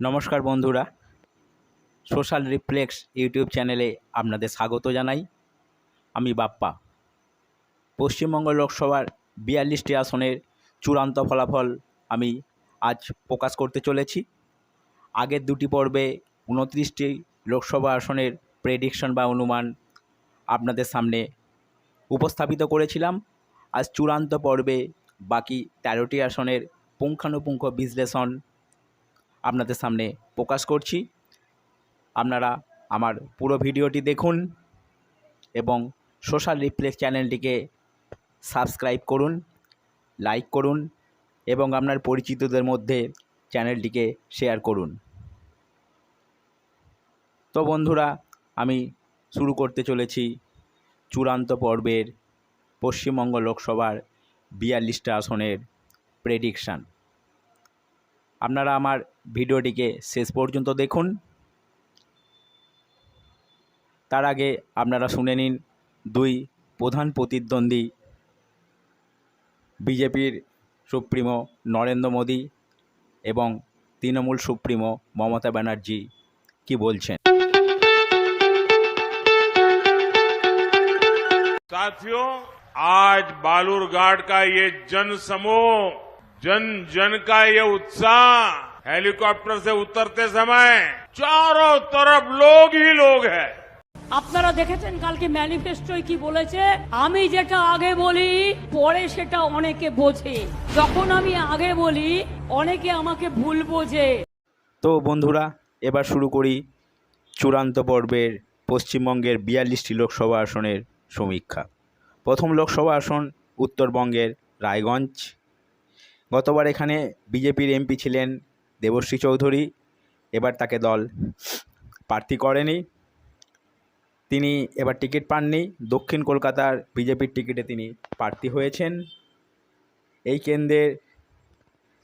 নমস্কার বন্ধুরা, social reflex YouTube চ্যানেলে আপনাদের স্বাগত জানাই। আমি বাপ্পা। পশ্চিমবঙ্গ লোকসভার বিয়াল্লিশটি আসনের চূড়ান্ত ফলাফল আমি আজ প্রকাশ করতে চলেছি। আগের দুটি পর্বে উনত্রিশটি লোকসভা আসনের প্রেডিকশন বা অনুমান আপনাদের সামনে উপস্থাপিত করেছিলাম। আজ চূড়ান্ত পর্বে বাকি তেরোটি আসনের পুঙ্খানুপুঙ্খ বিশ্লেষণ আপনাদের সামনে প্রকাশ করছি। আপনারা আমার পুরো ভিডিওটি দেখুন এবং সোশ্যাল রিফ্লেক্স চ্যানেলটিকে সাবস্ক্রাইব করুন, লাইক করুন এবং আপনার পরিচিতদের মধ্যে চ্যানেলটিকে শেয়ার করুন। তো বন্ধুরা, আমি শুরু করতে চলেছি চূড়ান্ত পর্বের পশ্চিমবঙ্গ লোকসভার বিয়াল্লিশটা আসনের প্রেডিকশান আপনারা আমার ভিডিওটিকে শেষ পর্যন্ত দেখুন তার আগে আপনারা শুনে নিন দুই প্রধান প্রতিদ্বন্দ্বী বিজেপির সুপ্রিমো নরেন্দ্র মোদী এবং তৃণমূল সুপ্রিমো মমতা ব্যানার্জি কি বলছেন साथियों आज बालूरघाट का ये जन समूह जन जन का ये उत्साह हेलीकॉप्टर से उतरते समय चारों तरफ लोग ही लोग हैं আপনারা দেখেছেন কালকে ম্যানিফেস্টোয় কি বলেছে আমি যেটা আগে বলি পরে সেটা অনেকে বোঝে যখন আমি আগে বলি অনেকে আমাকে ভুল বোঝে তো বন্ধুরা এবার শুরু করি চূড়ান্ত পর্বের পশ্চিমবঙ্গের বিয়াল্লিশটি লোকসভা আসনের সমীক্ষা প্রথম লোকসভা আসন উত্তরবঙ্গের রায়গঞ্জ গতবার এখানে বিজেপির এমপি ছিলেন দেবশ্রী চৌধুরী, এবার তাকে দল প্রার্থী করেনি। তিনি এবার টিকিট পাননি। দক্ষিণ কলকাতার বিজেপির টিকিটে তিনি প্রার্থী হয়েছেন। এই কেন্দ্রের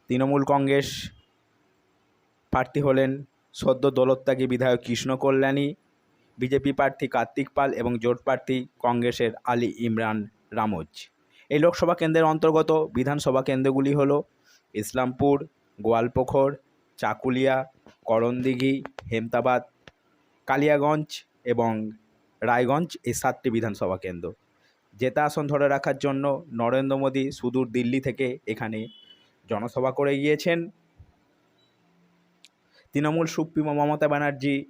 তৃণমূল কংগ্রেস প্রার্থী হলেন সদ্য দলত্যাগী বিধায়ক কৃষ্ণ কল্যাণী, বিজেপি প্রার্থী কার্তিক পাল এবং জোট প্রার্থী কংগ্রেসের আলী ইমরান রামোজ। এই লোকসভা কেন্দ্রের অন্তর্গত বিধানসভা কেন্দ্রগুলি হল ইসলামপুর গোয়ালপোখর, চাকুলিয়া, করণদিঘি, হেমতাবাদ, কালিয়াগঞ্জ এবং রায়গঞ্জ এই সাতটি বিধানসভা কেন্দ্র। জেতা আসন ধরে রাখার জন্য নরেন্দ্র মোদী সুদূর দিল্লি থেকে এখানে জনসভা করে গিয়েছেন। তৃণমূল সুপ্রিমো মমতা ব্যানার্জি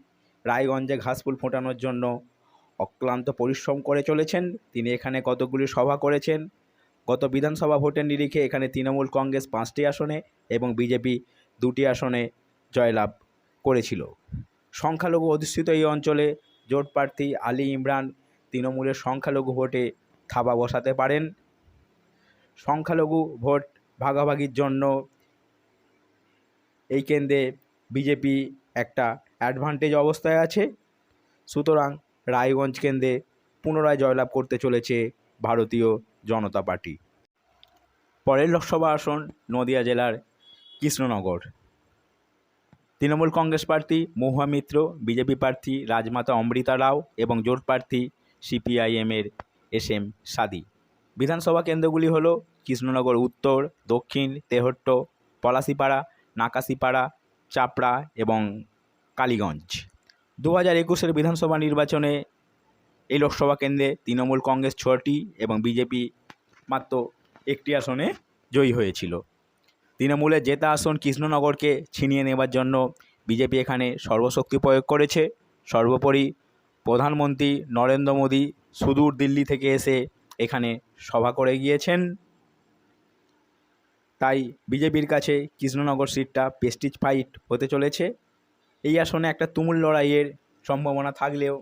রায়গঞ্জে ঘাসফুল ফোটানোর জন্য অক্লান্ত পরিশ্রম করে চলেছেন। তিনি এখানে কতগুলি সভা করেছেন। গত বিধানসভা ভোটের নিরিখে এখানে তৃণমূল কংগ্রেস পাঁচটি আসনে এবং বিজেপি দুটি আসনে জয়লাভ করেছিল। সংখ্যালঘু অধিষ্ঠিত এই অঞ্চলে জোট প্রার্থী আলী ইমরান তৃণমূলের সংখ্যালঘু ভোটে থাবা বসাতে পারেন। সংখ্যালঘু ভোট ভাগাভাগির জন্য এই কেন্দ্রে বিজেপি একটা অ্যাডভান্টেজ অবস্থায় আছে। সুতরাং রায়গঞ্জ কেন্দ্রে পুনরায় জয়লাভ করতে চলেছে ভারতীয় জনতা পার্টি। পরের লোকসভা আসন নদিয়া জেলার কৃষ্ণনগর। তৃণমূল কংগ্রেস প্রার্থী মহুয়া মিত্র, বিজেপি প্রার্থী রাজমাতা অমৃতা রাও এবং জোট প্রার্থী সিপিআইএমের এস এম সাদি। বিধানসভা কেন্দ্রগুলি হল কৃষ্ণনগর উত্তর, দক্ষিণ, তেহট্ট, পলাশিপাড়া, নাকাশিপাড়া, চাপড়া এবং কালীগঞ্জ। দু হাজার একুশের বিধানসভা নির্বাচনে এই লোকসভা কেন্দ্রে তৃণমূল কংগ্রেস ছটি এবং বিজেপি মাত্র একটি আসনে জয়ী হয়েছিল। তৃণমূলের জেতা আসন কৃষ্ণনগরকে ছিনিয়ে নেবার জন্য বিজেপি এখানে সর্বশক্তি প্রয়োগ করেছে। সর্বোপরি প্রধানমন্ত্রী নরেন্দ্র মোদী সুদূর দিল্লি থেকে এসে এখানে সভা করে গিয়েছেন। তাই বিজেপির কাছে কৃষ্ণনগর সিটটা পেস্টিজ ফাইট হতে চলেছে। এই আসনে একটা তুমুল লড়াইয়ের সম্ভাবনা থাকলেও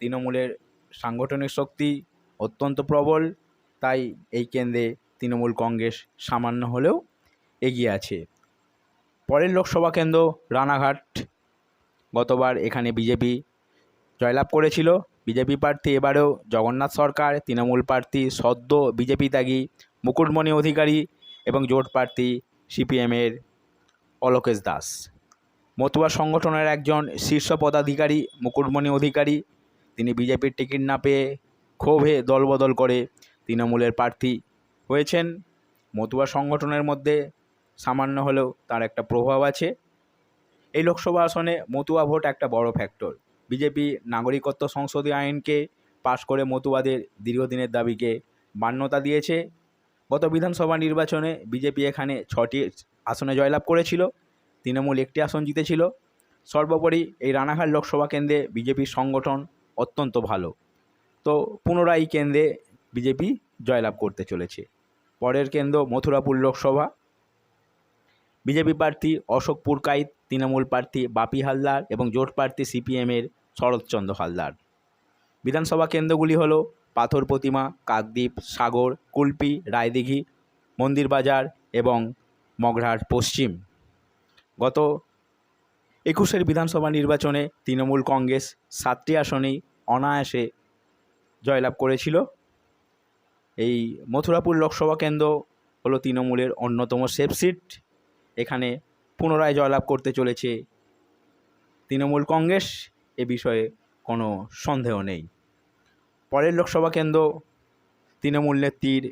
তৃণমূলের সাংগঠনিক শক্তি অত্যন্ত প্রবল, তাই এই কেন্দ্রে তৃণমূল কংগ্রেস সামান্য হলেও এগিয়ে আছে। পরের লোকসভা কেন্দ্র রানাঘাট। গতবার এখানে বিজেপি জয়লাভ করেছিল। বিজেপি প্রার্থী এবারেও জগন্নাথ সরকার, তৃণমূল প্রার্থী সদ্য বিজেপি ত্যাগী মুকুটমণি অধিকারী এবং জোট প্রার্থী সিপিএমের অলোকেশ দাস। মতুয়া সংগঠনের একজন শীর্ষ পদাধিকারী মুকুটমণি অধিকারী তিনি বিজেপির টিকিট না পেয়ে ক্ষোভে দলবদল করে তৃণমূলের প্রার্থী হয়েছেন। মতুয়া সংগঠনের মধ্যে সামান্য হলেও তার একটা প্রভাব আছে। এই লোকসভা আসনে মতুয়া ভোট একটা বড় ফ্যাক্টর। বিজেপি নাগরিকত্ব সংশোধনী আইনকে পাশ করে মতুয়াদের দীর্ঘদিনের দাবিকে মান্যতা দিয়েছে। গত বিধানসভা নির্বাচনে বিজেপি এখানে ছটি আসনে জয়লাভ করেছিল। তৃণমূল একটি আসন জিতেছিল। সর্বোপরি এই রানাঘাট লোকসভা কেন্দ্রে বিজেপির সংগঠন অত্যন্ত ভালো। তো পুনরায় কেন্দ্রে বিজেপি জয়লাভ করতে চলেছে। পরের কেন্দ্র মথুরাপুর লোকসভা। বিজেপি প্রার্থী অশোক পুরকাইত, তৃণমূল প্রার্থী বাপি হালদার এবং জোট প্রার্থী সিপিএমের শরৎচন্দ্র হালদার। বিধানসভা কেন্দ্রগুলি হলো পাথর প্রতিমা, কাকদ্বীপ, সাগর, কুলপি, রায়দিঘি মন্দিরবাজার এবং মগরাহাট পশ্চিম। গত একুশের বিধানসভা নির্বাচনে তৃণমূল কংগ্রেস সাতটি আসনেই অনায়াসে জয়লাভ করেছিল। এই মথুরাপুর লোকসভা কেন্দ্র হলো তৃণমূলের অন্যতম সেফ সিট এখানে পুনরায় জয়লাভ করতে চলেছে তৃণমূল কংগ্রেস। এ বিষয়ে কোনো সন্দেহ নেই। পরের লোকসভা কেন্দ্র তৃণমূল নেত্রীর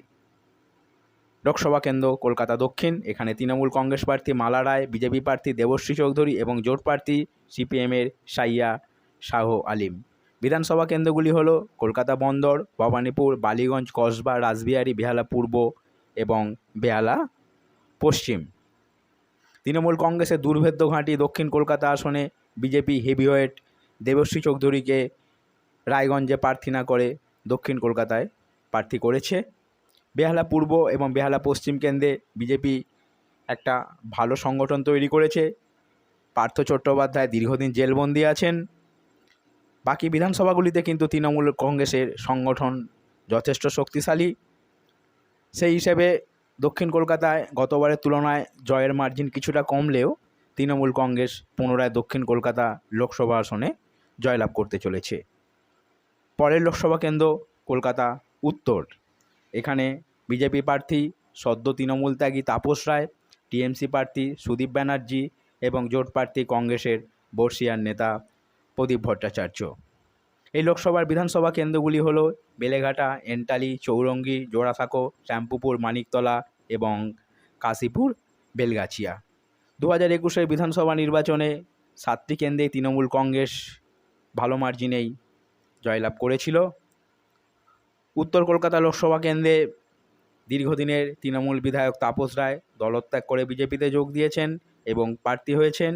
লোকসভা কেন্দ্র কলকাতা দক্ষিণ। এখানে তৃণমূল কংগ্রেস প্রার্থী মালা রায়, বিজেপি প্রার্থী দেবশ্রী চৌধুরী এবং জোট প্রার্থী সিপিএমের সাইয়া শাহ আলিম। বিধানসভা কেন্দ্রগুলি হলো কলকাতা বন্দর, ভবানীপুর, বালিগঞ্জ, কসবা, রাসবিহারী, বেহালা পূর্ব এবং বেহালা পশ্চিম। তৃণমূল কংগ্রেসের দুর্ভেদ্য ঘাঁটি দক্ষিণ কলকাতা আসনে বিজেপি হেভিওয়েট দেবশ্রী চৌধুরীকে রায়গঞ্জে প্রার্থী না করে দক্ষিণ কলকাতায় প্রার্থী করেছে। বেহালা পূর্ব এবং বেহালা পশ্চিম কেন্দ্রে বিজেপি একটা ভালো সংগঠন তৈরি করেছে। পার্থ চট্টোপাধ্যায় দীর্ঘদিন জেলবন্দি আছেন। বাকি বিধানসভাগুলিতে কিন্তু তৃণমূল কংগ্রেসের সংগঠন যথেষ্ট শক্তিশালী। সেই হিসেবে দক্ষিণ কলকাতায় গতবারের তুলনায় জয়ের মার্জিন কিছুটা কমলেও তৃণমূল কংগ্রেস পুনরায় দক্ষিণ কলকাতা লোকসভা আসনে জয়লাভ করতে চলেছে। পরের লোকসভা কেন্দ্র কলকাতা উত্তর। এখানে বিজেপি প্রার্থী সদ্য তৃণমূল ত্যাগী তাপস রায়, টিএমসি প্রার্থী সুদীপ ব্যানার্জি এবং জোট প্রার্থী কংগ্রেসের বর্ষিয়ার নেতা প্রদীপ ভট্টাচার্য। এই লোকসভার বিধানসভা কেন্দ্রগুলি হলো বেলেঘাটা, এন্টালি, চৌরঙ্গি, জোড়াসাঁকো, শ্যাম্পুপুর, মানিকতলা এবং কাশীপুর, বেলগাছিয়া। দু হাজার একুশের বিধানসভা নির্বাচনে সাতটি কেন্দ্রে তৃণমূল কংগ্রেস ভালো মার্জিনেই জয়লাভ করেছিল। উত্তর কলকাতা লোকসভা কেন্দ্রে দীর্ঘদিনের তৃণমূল বিধায়ক তাপস রায় দলত্যাগ করে বিজেপিতে যোগ দিয়েছেন এবং প্রার্থী হয়েছেন।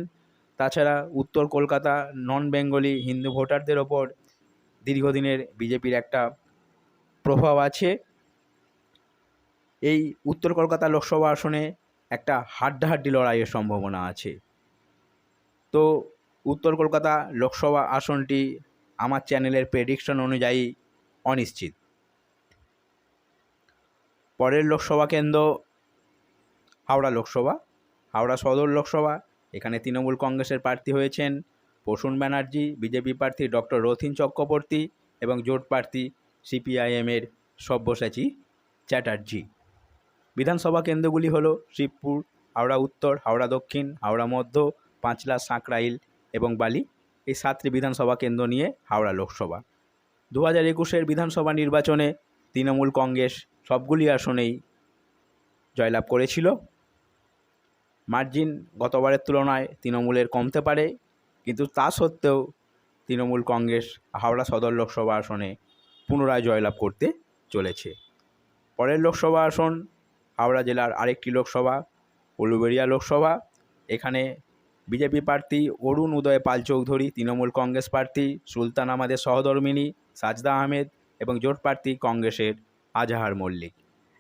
তাছাড়া উত্তর কলকাতা নন বেঙ্গলি হিন্দু ভোটারদের ওপর দীর্ঘদিনের বিজেপির একটা প্রভাব আছে। এই উত্তর কলকাতা লোকসভা আসনে একটা হাড্ডাহাড্ডি লড়াইয়ের সম্ভাবনা আছে। তো উত্তর কলকাতা লোকসভা আসনটি আমার চ্যানেলের প্রেডিকশন অনুযায়ী অনিশ্চিত। পরের লোকসভা কেন্দ্র হাওড়া লোকসভা, হাওড়া সদর লোকসভা এখানে তৃণমূল কংগ্রেসের প্রার্থী হয়েছেন প্রসূন ব্যানার্জি, বিজেপি প্রার্থী ডক্টর রথিন চক্রবর্তী এবং জোট প্রার্থী সিপিআইএমের সব্যসাচী চ্যাটার্জি। বিধানসভা কেন্দ্রগুলি হল শিবপুর, হাওড়া উত্তর, হাওড়া দক্ষিণ, হাওড়া মধ্য, পাঁচলা সাঁকরাইল এবং বালি। এই সাতটি বিধানসভা কেন্দ্র নিয়ে হাওড়া লোকসভা। দু হাজার একুশের বিধানসভা নির্বাচনে তৃণমূল কংগ্রেস সবগুলি আসনেই জয়লাভ করেছিল। মার্জিন গতবারের তুলনায় তৃণমূলের কমতে পারে, কিন্তু তা সত্ত্বেও তৃণমূল কংগ্রেস হাওড়া সদর লোকসভা আসনে পুনরায় জয়লাভ করতে চলেছে। পরের লোকসভা আসন হাওড়া জেলার আরেকটি লোকসভা, উলুবেড়িয়া লোকসভা। এখানে বিজেপি প্রার্থী অরুণ উদয় পাল চৌধুরী, তৃণমূল কংগ্রেস প্রার্থী সুলতান আমাদের সহধর্মিনী সাজদা আহমেদ এবং জোট প্রার্থী কংগ্রেসের আজাহার মল্লিক।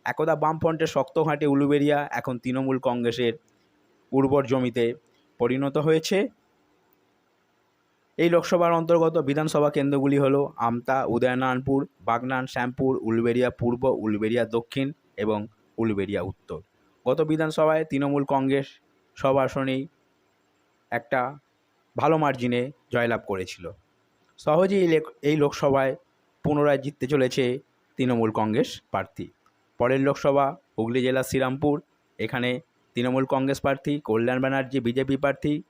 একদা বামফ্রন্টের শক্ত ঘাঁটে উলুবেড়িয়া, এখন তৃণমূল কংগ্রেসের উর্বর জমিতে পরিণত হয়েছে। এই লোকসভার অন্তর্গত বিধানসভা কেন্দ্রগুলি হলো আমতা, উদয়নারায়ণপুর, বাগনান, শ্যামপুর, উলুবেড়িয়া পূর্ব, উলুবেড়িয়া দক্ষিণ এবং উলুবেড়িয়া উত্তর। গত বিধানসভায় তৃণমূল কংগ্রেস সব আসনেই একটা ভালো মার্জিনে জয়লাভ করেছিল। সহজেই এই লেক- এই লোকসভায় পুনরায় জিততে চলেছে তৃণমূল কংগ্রেস প্রার্থী। পরের লোকসভা হুগলি জেলার শ্রীরামপুর, এখানে তৃণমূল কংগ্রেস প্রার্থী, কল্যাণ ব্যানার্জি, বিজেপি প্রার্থী,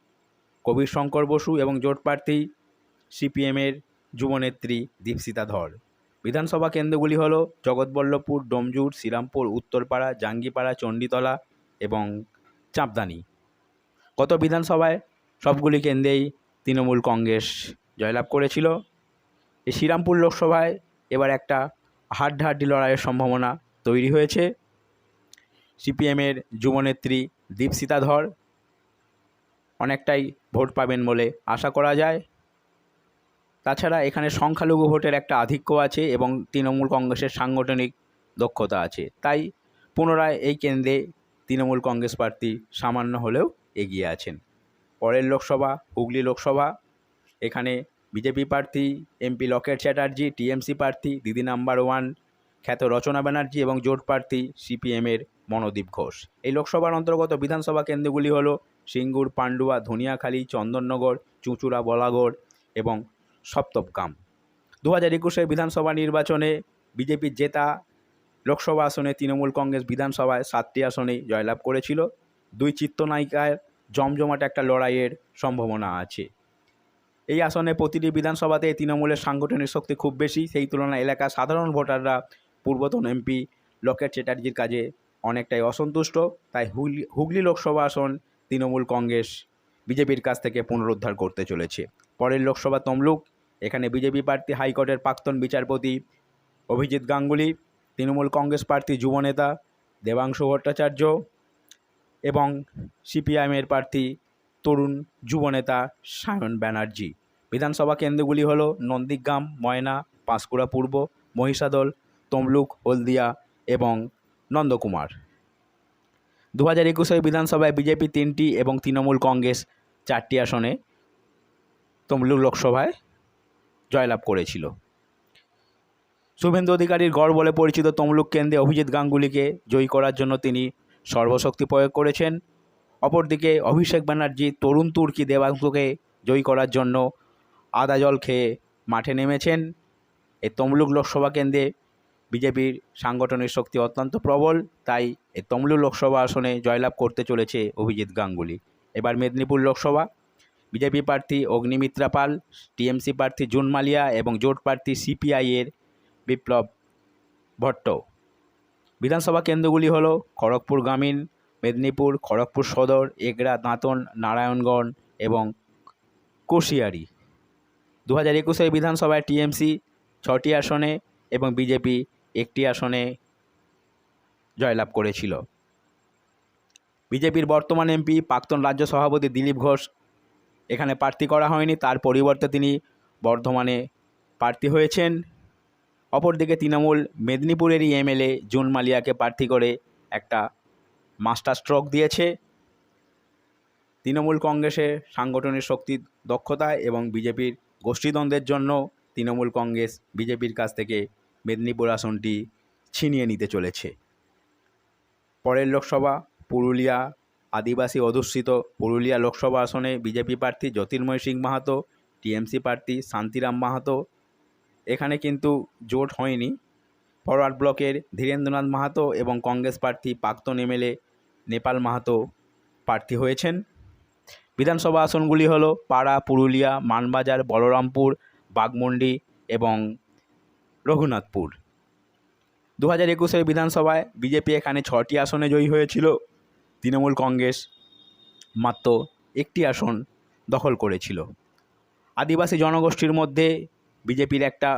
কবির শঙ্কর বসু এবং জোট প্রার্থী, সিপিএমের যুবনেত্রী দীপসিতা ধর। বিধানসভা কেন্দ্রগুলি হলো জগৎবল্লভপুর, ডোমজুর, শ্রীরামপুর, উত্তরপাড়া, জাঙ্গিপাড়া, চণ্ডীতলা এবং চাঁপদানি। গত বিধানসভায় সবগুলি কেন্দ্রেই তৃণমূল কংগ্রেস জয়লাভ করেছিল। এই শ্রীরামপুর লোকসভায় এবার একটা হাড্ডাহাড্ডি লড়াইয়ের সম্ভাবনা তৈরি হয়েছে। সিপিএমের যুবনেত্রী দীপসিতা ধর অনেকটাই ভোট পাবেন বলে আশা করা যায়। তাছাড়া এখানে সংখ্যালঘু ভোটের একটা আধিক্য আছে এবং তৃণমূল কংগ্রেসের সাংগঠনিক দক্ষতা আছে। তাই পুনরায় এই কেন্দ্রে তৃণমূল কংগ্রেস প্রার্থী সামান্য হলেও এগিয়ে আছেন। পরের লোকসভা, হুগলি লোকসভা, এখানে বিজেপি প্রার্থী, এমপি লকেট চ্যাটার্জি, টিএমসি প্রার্থী, দিদি নাম্বার ওয়ান, খ্যাত রচনা ব্যানার্জি এবং জোট প্রার্থী সিপিএমের মনোদীপ ঘোষ। এই লোকসভার অন্তর্গত বিধানসভা কেন্দ্রগুলি হল সিঙ্গুর, পান্ডুয়া, ধনিয়াখালী, চন্দননগর, চুঁচুড়া, বলাগড় এবং সপ্তবকাম দু হাজার একুশের বিধানসভা নির্বাচনে বিজেপির জেতা লোকসভা আসনে তৃণমূল কংগ্রেস বিধানসভায় সাতটি আসনেই জয়লাভ করেছিল। দুই চিত্রনায়িকার জমজমাট একটা লড়াইয়ের সম্ভাবনা আছে। এই আসনে প্রতিটি বিধানসভাতে তৃণমূলের সাংগঠনিক শক্তি খুব বেশি। সেই তুলনায় এলাকার সাধারণ ভোটাররা পূর্বতন এমপি লকেট চ্যাটার্জির কাজে অনেকটাই অসন্তুষ্ট। তাই হুগলি হুগলি লোকসভা আসন তৃণমূল কংগ্রেস বিজেপির কাছ থেকে পুনরুদ্ধার করতে চলেছে। পরের লোকসভা তমলুক, এখানে বিজেপি প্রার্থী হাইকোর্টের প্রাক্তন বিচারপতি অভিজিৎ গাঙ্গুলি, তৃণমূল কংগ্রেস প্রার্থী যুবনেতা দেবাংশু ভট্টাচার্য এবং সিপিআইএমের প্রার্থী তরুণ যুবনেতা সায়ন ব্যানার্জি। বিধানসভা কেন্দ্রগুলি হল নন্দীগ্রাম, ময়না, পাঁশকুড়া পূর্ব, মহিষাদল, তমলুক, হলদিয়া এবং নন্দকুমার। দু হাজার একুশে বিধানসভায় বিজেপি তিনটি এবং তৃণমূল কংগ্রেস চারটি আসনে তমলুক লোকসভায় জয়লাভ করেছিল। শুভেন্দু অধিকারীর গড় বলে পরিচিত তমলুক কেন্দ্রে অভিজিৎ গাঙ্গুলিকে জয়ী করার জন্য তিনি সর্বশক্তি প্রয়োগ করেছেন। অপরদিকে অভিষেক ব্যানার্জি তরুণ তুর্কি দেবাংশুকে জয়ী করার জন্য আদা জল খেয়ে মাঠে নেমেছেন। এই তমলুক লোকসভা কেন্দ্রে বিজেপির সাংগঠনিক শক্তি অত্যন্ত প্রবল, তাই এই তমলুক লোকসভা আসনে জয়লাভ করতে চলেছে অভিজিৎ গাঙ্গুলি। এবার মেদিনীপুর লোকসভা। বিজেপি প্রার্থী অগ্নিমিত্রা পাল, টিএমসি প্রার্থী জুন মালিয়া এবং জোট প্রার্থী সিপিআইয়ের বিপ্লব ভট্ট। বিধানসভা কেন্দ্রগুলি হল খড়গপুর গ্রামীণ, মেদিনীপুর, খড়গপুর সদর এগরা দাঁতন, নারায়ণগঞ্জ এবং কুশিয়ারি। দু হাজার একুশের বিধানসভায় টিএমসি ছটি আসনে এবং বিজেপি একটি আসনে জয়লাভ করেছিল। বিজেপির বর্তমান এমপি, প্রাক্তন রাজ্য সভাপতি দিলীপ ঘোষ এখানে প্রার্থী করা হয়নি। তার পরিবর্তে তিনি বর্ধমানে প্রার্থী হয়েছেন। অপরদিকে তৃণমূল মেদিনীপুরেরই এমএলএ জুন মালিয়াকে প্রার্থী করে একটা মাস্টার স্ট্রোক দিয়েছে। তৃণমূল কংগ্রেসের সাংগঠনিক শক্তির দক্ষতা এবং বিজেপির গোষ্ঠীদ্বন্দ্বের জন্য তৃণমূল কংগ্রেস বিজেপির কাছ থেকে মেদিনীপুর আসনটি ছিনিয়ে নিতে চলেছে। পরের লোকসভা, পুরুলিয়া, আদিবাসী অধ্যুষিত পুরুলিয়া লোকসভা আসনে বিজেপি প্রার্থী জ্যোতির্ময় সিং মাহাতো, টিএমসি প্রার্থী শান্তিরাম মাহাতো। এখানে কিন্তু জোট হয়নি। ফরওয়ার্ড ব্লকের ধীরেন্দ্রনাথ মাহাতো এবং কংগ্রেস প্রার্থী প্রাক্তন এমএলএ নেপাল মাহাতো প্রার্থী হয়েছেন। বিধানসভা আসনগুলি হলো পাড়া, পুরুলিয়া, মানবাজার, বলরামপুর, বাগমুন্ডি এবং রঘুনাথপুর। দু হাজার একুশের বিধানসভায় বিজেপি এখানে ছটি আসনে জয়ী হয়েছিল। তৃণমূল কংগ্রেস মাত্র একটি আসন দখল করেছিল। আদিবাসী জনগোষ্ঠীর মধ্যে বিজেপির একটা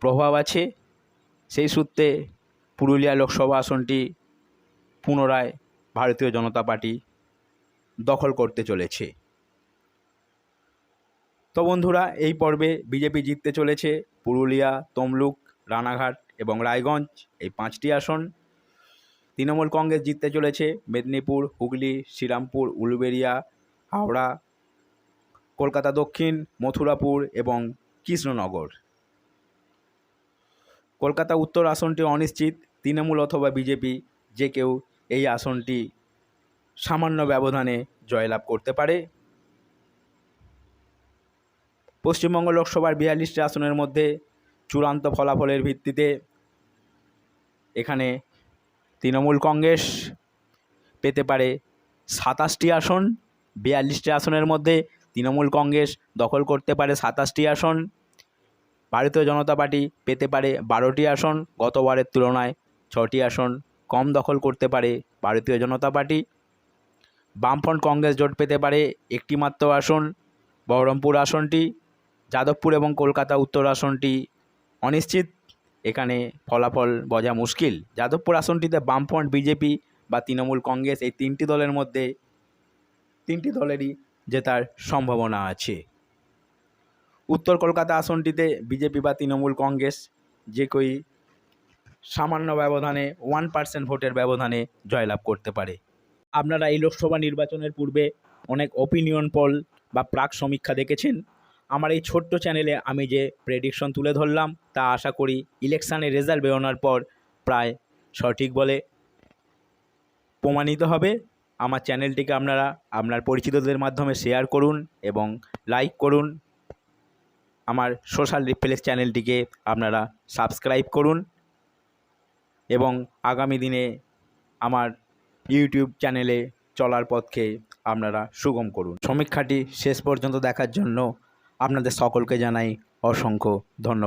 প্রভাব আছে। সেই সূত্রে পুরুলিয়া লোকসভা আসনটি পুনরায় ভারতীয় জনতা পার্টি দখল করতে চলেছে। তো বন্ধুরা, এই পর্বে বিজেপি জিততে চলেছে পুরুলিয়া, তমলুক, রানাঘাট এবং রায়গঞ্জ, এই পাঁচটি আসন। তৃণমূল কংগ্রেস জিততে চলেছে মেদিনীপুর, হুগলি, শ্রীরামপুর উলুবেড়িয়া হাওড়া, কলকাতা দক্ষিণ, মথুরাপুর এবং কৃষ্ণনগর। কলকাতা উত্তর আসনটি অনিশ্চিত, তৃণমূল অথবা বিজেপি যে কেউ এই আসনটি সামান্য ব্যবধানে জয়লাভ করতে পারে। পশ্চিমবঙ্গ লোকসভার বিয়াল্লিশটি আসনের মধ্যে চূড়ান্ত ফলাফলের ভিত্তিতে এখানে তৃণমূল কংগ্রেস পেতে পারে সাতাশটি আসন। বিয়াল্লিশটি আসনের মধ্যে তৃণমূল কংগ্রেস দখল করতে পারে সাতাশটি আসন। ভারতীয় জনতা পার্টি পেতে পারে বারোটি আসন। গতবারের তুলনায় ছটি আসন কম দখল করতে পারে ভারতীয় জনতা পার্টি। বামফ্রন্ট কংগ্রেস জোট পেতে পারে একটি মাত্র আসন। বহরমপুর আসনটি যাদবপুর এবং কলকাতা উত্তর আসনটি অনিশ্চিত। এখানে ফলাফল বোঝা মুশকিল। যাদবপুর আসনটিতে বামফ্রন্ট বিজেপি বা তৃণমূল কংগ্রেস এই তিনটি দলের মধ্যে তিনটি দলেরই জেতার সম্ভাবনা আছে। উত্তর কলকাতা আসনটিতে বিজেপি বা তৃণমূল কংগ্রেস যে কই সামান্য ব্যবধানে ওয়ান পার্সেন্ট ভোটের ব্যবধানে জয়লাভ করতে পারে। আপনারা এই লোকসভা নির্বাচনের পূর্বে অনেক ওপিনিয়ন পল বা প্রাক সমীক্ষা দেখেছেন। আমার এই ছোট্ট চ্যানেলে আমি যে প্রেডিকশন তুলে ধরলাম, তা আশা করি ইলেকশানের রেজাল্ট বেরোনোর পর প্রায় সঠিক বলে প্রমাণিত হবে। আমার চ্যানেলটিকে আপনারা, আপনার পরিচিতদের মাধ্যমে শেয়ার করুন এবং লাইক করুন। আমার সোশ্যাল রিপ্লেস চ্যানেলটিকে আপনারা সাবস্ক্রাইব করুন এবং আগামী দিনে আমার ইউটিউব চ্যানেলে চলার পথকে আপনারা সুগম করুন। সমীক্ষাটি শেষ পর্যন্ত দেখার জন্য আপনাদের সকলকে জানাই অসংখ্য ধন্যবাদ।